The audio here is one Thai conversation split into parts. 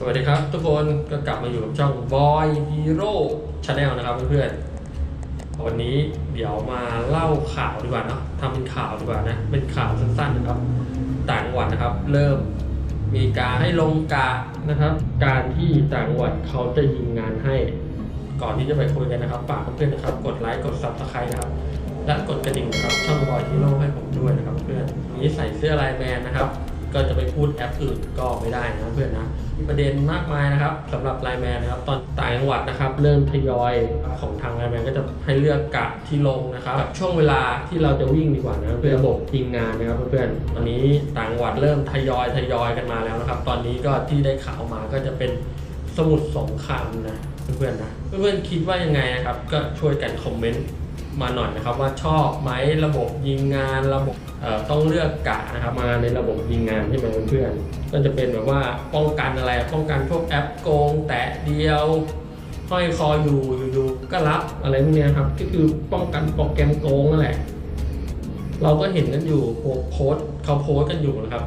สวัสดีครับ ทุกคนก็กลับมาอยู่กับช่อง Boy Hero Channel นะครับเพื่อนๆวันนี้เดี๋ยวมาเล่าข่าวดีกว่าเนะทำเป็นข่าวดีกว่านะ เป็นข่าวสั้นๆนะครับ ต่างจังหวัดนะครับ เริ่มมีการให้ลงกะนะครับ การที่ต่างจังหวัดเขาจะยิงงานให้ ก่อนที่จะไปคุยกันนะครับฝากเพื่อนๆนะครับ กดไลค์กด Subscribe นะครับและกดกระดิ่งนะครับช่องบอยฮีโร่ให้ผมด้วยนะครับ เพื่อนวันนี้ใส่เสื้อลน์แมนนะครับ ก็จะไปพูดแอปอื่นก็ไม่ได้นะเพื่อนนะมีประเด็นมากมายนะครับสำหรับไลน์แมนนะครับ ตอนต่างจังหวัดนะครับ เริ่มทยอยของทางไลน์แมนก็จะให้เลือกกะที่ลงนะครับแบบช่วงเวลาที่เราจะวิ่งดีกว่านะเพื่อระบบทีมงานนะครับเพื่อนๆตอนนี้ต่างจังหวัดเริ่มทยอยทยอยกันมาแล้วนะครับ ตอนนี้ก็ที่ได้ข่าวมาก็จะเป็นสมุดสงครามนะเพื่อนๆนะเพื่อนๆคิดว่ายังไงนะครับ ก็ช่วยกันคอมเมนต์ มาหน่อยนะครับว่าชอบไหมระบบยิงงานระบบต้องเลือกกะนะครับมาในระบบยิงงานใช่ไหมเพื่อนก็จะเป็นแบบว่าป้องกันอะไรป้องกันพวกแอปโกง แตะเดียวห้อยคออยู่อยู่ๆก็รับอะไรพวกนี้ครับก็คือป้องกันโปรแกรมโกงนั่นแหละ เราก็เห็นกันอยู่โพโพสเขาโพสกันอยู่นะครับ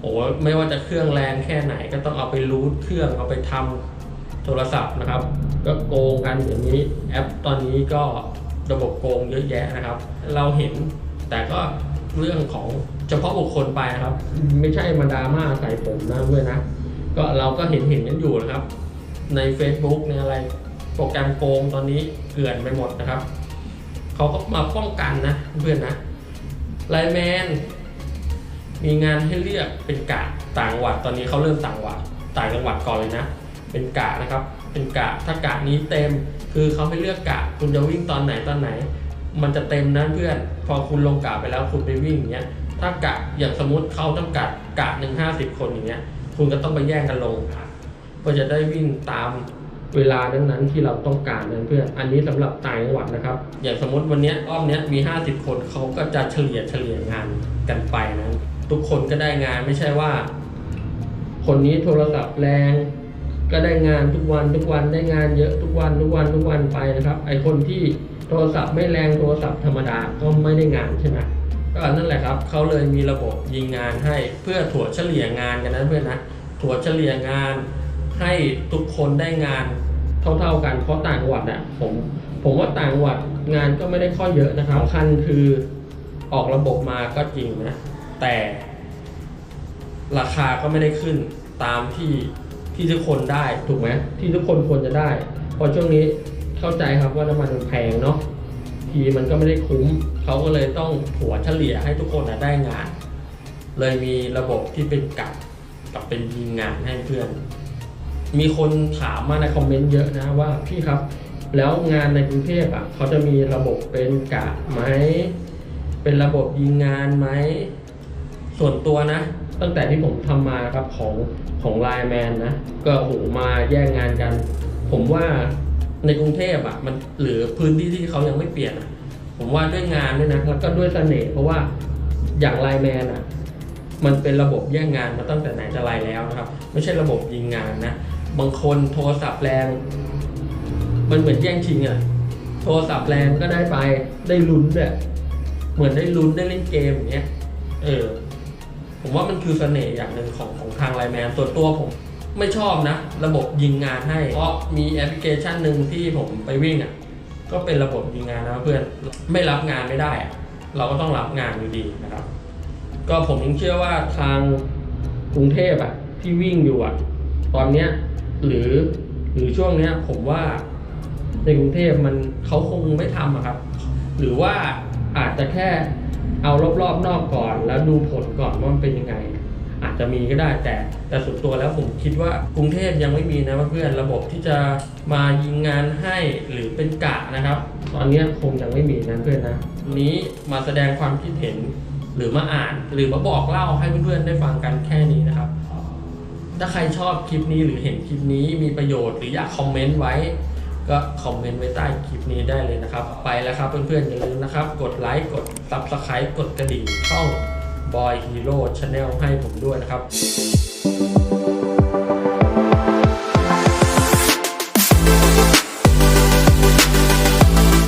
โอ้ไม่ว่าจะเครื่องแรงแค่ไหนก็ต้องเอาไปรูทเครื่องเอาไปทำโทรศัพท์นะครับ ก็โกงกันอย่างนี้แอปตอนนี้ก็ ระบบโกงเยอะแยะนะครับ เราเห็นแต่ก็เรื่องของเฉพาะบุคคลไปนะครับ ไม่ใช่มาดาม่าใส่ผมนะเพื่อนนะ ก็เราก็เห็นเห็นกันอยู่นะครับ ใน Facebook ในอะไรโปรแกรมโกงตอนนี้เกลื่อนไปหมดนะครับเขาก็มาป้องกันนะเพื่อนนะไลน์แมนมีงานให้เลือกเป็นกะต่างจังหวัดตอนนี้เขาเริ่มต่างจังหวัดต่างจังหวัดก่อนเลยนะ เป็นกะนะครับ เป็นกะถ้ากะนี้เต็ม คือเขาให้เลือกกะ คุณจะวิ่งตอนไหนตอนไหน มันจะเต็มนะเพื่อน พอคุณลงกะไปแล้วคุณไปวิ่งอย่างเงี้ยถ้ากะอย่างสมมติเขาจำกัดกะหนึ่งห้าสิบคนอย่างเงี้ย คุณก็ต้องไปแย่งกันลงเพื่อจะได้วิ่งตามเวลานั้นๆที่เราต้องการนะเพื่อนอันนี้สำหรับต่างจังหวัดนะครับ อย่างสมมติวันนี้ยรอบเนี้ยมี 50 คนเขาก็จะเฉลี่ยเฉลี่ยงานกันไปนะทุกคนก็ได้งานไม่ใช่ว่า คนนี้โทรศัพท์แรง ก็ได้งานทุกวันทุกวันได้งานเยอะทุกวันทุกวันทุกวันไปนะครับ ไอคนที่โทรศัพท์ไม่แรงโทรศัพท์ธรรมดาก็ไม่ได้งานใช่ไหมก็นั่นแหละครับเขาเลยมีระบบยิงงานให้เพื่อถั่วเฉลี่ยงานกันนะเพื่อนนะถั่วเฉลี่ยงานให้ทุกคนได้งานเท่าๆกันเพราะต่างหวัดอะผมผมว่าต่างหวัดงานก็ไม่ได้ข้อเยอะนะครับสำคัญคือออกระบบมาก็จริงนะ แต่ราคาก็ไม่ได้ขึ้นตามที่ ที่ทุกคนได้ถูกไหมที่ทุกคนควรจะได้พราะช่วงนี้เข้าใจครับว่าน้ำมันมันแพงเนาะทีมันก็ไม่ได้คุ้มเขาก็เลยต้องถัวเฉลี่ยให้ทุกคนได้งาน เลยมีระบบที่เป็นกับกับเป็นยิงงานให้เพื่อน มีคนถามมาในคอมเมนต์เยอะนะว่าพี่ครับ แล้วงานในกรุงเทพอะเขาจะมีระบบเป็นกะไหมเป็นระบบยิงงานไหม ส่วนตัวนะ ตั้งแต่ที่ผมทำมาครับของของไลแมนนะ ก็โหมาแย่งงานกัน ผมว่าในกรุงเทพอะมันหรือพื้นที่ที่เขายังไม่เปลี่ยนอะผมว่าด้วยงานด้วยนะแล้วก็ด้วยเสน่ห์เพราะว่าอย่างไลแมนอะมันเป็นระบบแย่งงานมาตั้งแต่ไหนแต่ไรแล้วนะครับ ไม่ใช่ระบบยิงงานนะบางคนโทรศัพท์แรง มันเหมือนแย่งชิงอะโทรศัพท์แรงก็ได้ไปได้ลุ้นด้วยเหมือนได้ลุ้นได้เล่นเกมอย่างเงี้ยเออ ผมว่ามันคือเสน่ห์อย่างหนึ่งของของทางไลแมนส่วนตัวผมไม่ชอบนะ ระบบยิงงานให้ เพราะมีแอปพลิเคชันหนึ่งที่ผมไปวิ่งอะก็เป็นระบบยิงงานนะเพื่อนไม่รับงานไม่ได้อะเราก็ต้องรับงานอยู่ดีนะครับ ก็ผมยังเชื่อว่าทางกรุงเทพอะที่วิ่งอยู่อะตอนเนี้ยหรือหรือช่วงเนี้ยผมว่าในกรุงเทพมันเขาคงไม่ทำอะครับ หรือว่าอาจจะแค่ เอารอบๆนอกก่อน แล้วดูผลก่อนว่ามันเป็นยังไง อาจจะมีก็ได้แต่แต่ส่วนตัวแล้วผมคิดว่ากรุงเทพยังไม่มีนะเพื่อนระบบที่จะมายิงงานให้หรือเป็นกะนะครับ ตอนนี้คงยังไม่มีนะเพื่อนนะวันนี้มาแสดงความคิดเห็นหรือมาอ่านหรือมาบอกเล่าให้เพื่อนๆได้ฟังกันแค่นี้นะครับ ถ้าใครชอบคลิปนี้หรือเห็นคลิปนี้มีประโยชน์หรืออยากคอมเมนต์ไว้ ก็คอมเมนต์ไว้ใต้คลิปนี้ได้เลยนะครับ ไปแล้วครับเพื่อนๆอย่าลืมนะครับ กดไลค์กด Subscribe กดกระดิ่งช่อง Boy Hero Channel ให้ผมด้วยนะครับ